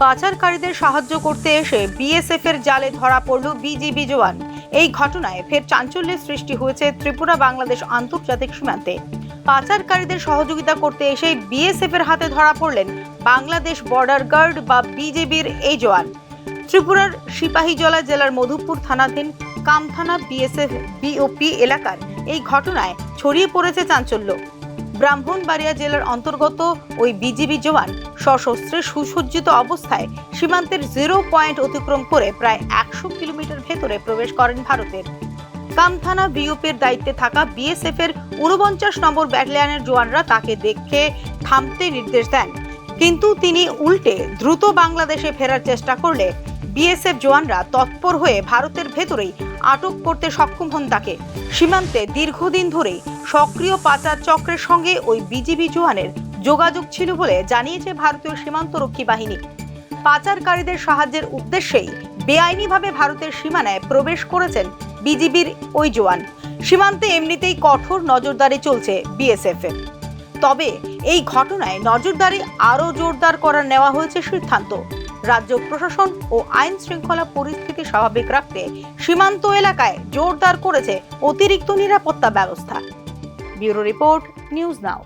পাচারকারীদের সাহায্য করতে এসে বিএসএফ এর জালে ধরা পড়ল বিজিবি জওয়ান। এই ঘটনায় ফের চাঞ্চল্যের সৃষ্টি হয়েছে ত্রিপুরা বাংলাদেশ আন্তর্জাতিক সীমান্তে। পাচারকারীদের সহযোগিতা করতে এসে বিএসএফ এর হাতে ধরা পড়লেন বাংলাদেশ বর্ডার গার্ড বা বিজেবির এই জওয়ান। ত্রিপুরার সিপাহীজলা জেলার মধুপুর থানাধীন কামথানা বিএসএফ বিওপি এলাকার এই ঘটনায় ছড়িয়ে পড়েছে চাঞ্চল্য। ব্রাহ্মণবাড়িয়া জেলার অন্তর্গত ওই বিজিবি জওয়ান সশস্ত্রে সুসজ্জিত অবস্থায় সীমান্তের জিরো পয়েন্ট অতিক্রম করে প্রায় একশো কিলোমিটার ভেতরে প্রবেশ করেন ভারতের। কামথানা বিওপির দায়িত্বে থাকা বিএসএফ এর উনপঞ্চাশ নম্বর ব্যাটালিয়নের জওয়ানরা তাকে দেখে থামতে নির্দেশ দেন। কিন্তু তিনি উল্টে দ্রুত বাংলাদেশে ফেরার চেষ্টা করলে বিএসএফ জওয়ানরা তৎপর হয়ে ভারতের ভেতরেই আটক করতে সক্ষম হন তাকে। সীমান্তে দীর্ঘদিন ধরেই সক্রিয় পাচার চক্রের সঙ্গে ওই বিজিবি জওয়ানের যোগাযোগ ছিল বলে জানিয়েছে ভারতীয় সীমান্তরক্ষী বাহিনী। পাচারকারীদের সাহায্যের উদ্দেশ্যেই বেআইনিভাবে ভারতের সীমানায় প্রবেশ করেছেন বিজিবির ওই জওয়ান। সীমান্তে এমনিতেই কঠোর নজরদারি চলছে বিএসএফ এর তবে এই ঘটনায় নজরদারি আরও জোরদার করার নেওয়া হয়েছে সিদ্ধান্ত। রাজ্য প্রশাসন ও আইন শৃঙ্খলা পরিস্থিতি স্বাভাবিক রাখতে সীমান্ত এলাকায় জোরদার করেছে অতিরিক্ত নিরাপত্তা ব্যবস্থা। Bureau report, news now.